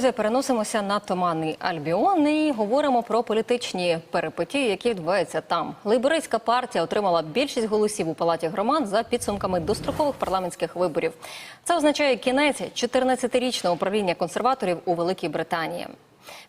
друзі, переносимося на туманний Альбіон і говоримо про політичні перипетії, які відбуваються там. Лейбористська партія отримала більшість голосів у палаті громад за підсумками дострокових парламентських виборів. Це означає кінець 14-річного управління консерваторів у Великій Британії.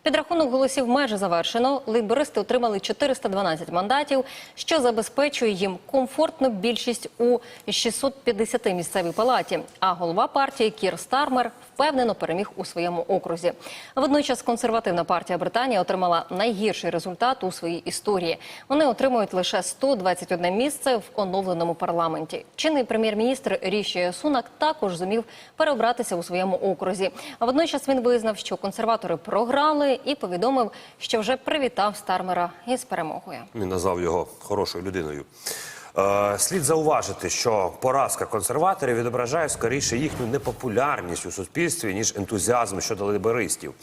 Підрахунок голосів майже завершено. Лейбористи отримали 412 мандатів, що забезпечує їм комфортну більшість у 650 місцевій палаті. А голова партії Кір Стармер впевнено переміг у своєму окрузі. Водночас консервативна партія Британії отримала найгірший результат у своїй історії. Вони отримують лише 121 місце в оновленому парламенті. Чинний прем'єр-міністр Ріші Сунак також зумів переобратися у своєму окрузі. А водночас він визнав, що консерватори програли і повідомив, що вже привітав Стармера із перемогою. Він назвав його хорошою людиною. Е, слід зауважити, що поразка консерваторів відображає скоріше їхню непопулярність у суспільстві, ніж ентузіазм щодо ліберистів.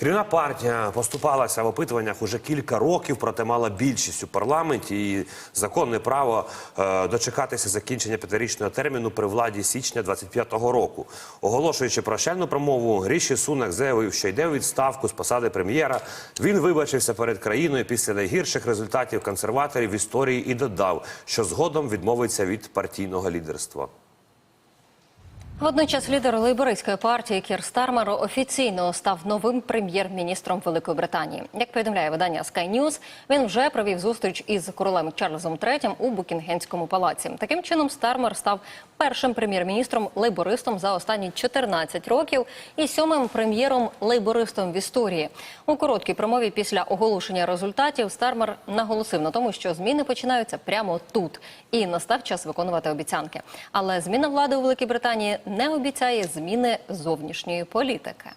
Керівна партія поступалася в опитуваннях уже кілька років, проте мала більшість у парламенті і законне право е, дочекатися закінчення п'ятирічного терміну при владі січня 25-го року. Оголошуючи прощальну промову, Ріші Сунак заявив, що йде у відставку з посади прем'єра. Він вибачився перед країною після найгірших результатів консерваторів в історії і додав, що згодом відмовиться від партійного лідерства. Водночас лідер лейбористської партії Кір Стармер офіційно став новим прем'єр-міністром Великої Британії. Як повідомляє видання Sky News, він вже провів зустріч із королем Чарльзом III у Букінгемському палаці. Таким чином, Стармер став першим прем'єр-міністром лейбористом за останні 14 років і сьомим прем'єром-лейбористом в історії. У короткій промові після оголошення результатів Стармер наголосив на тому, що зміни починаються прямо тут, і настав час виконувати обіцянки. Але зміна влади у Великій Британії не обіцяє зміни зовнішньої політики.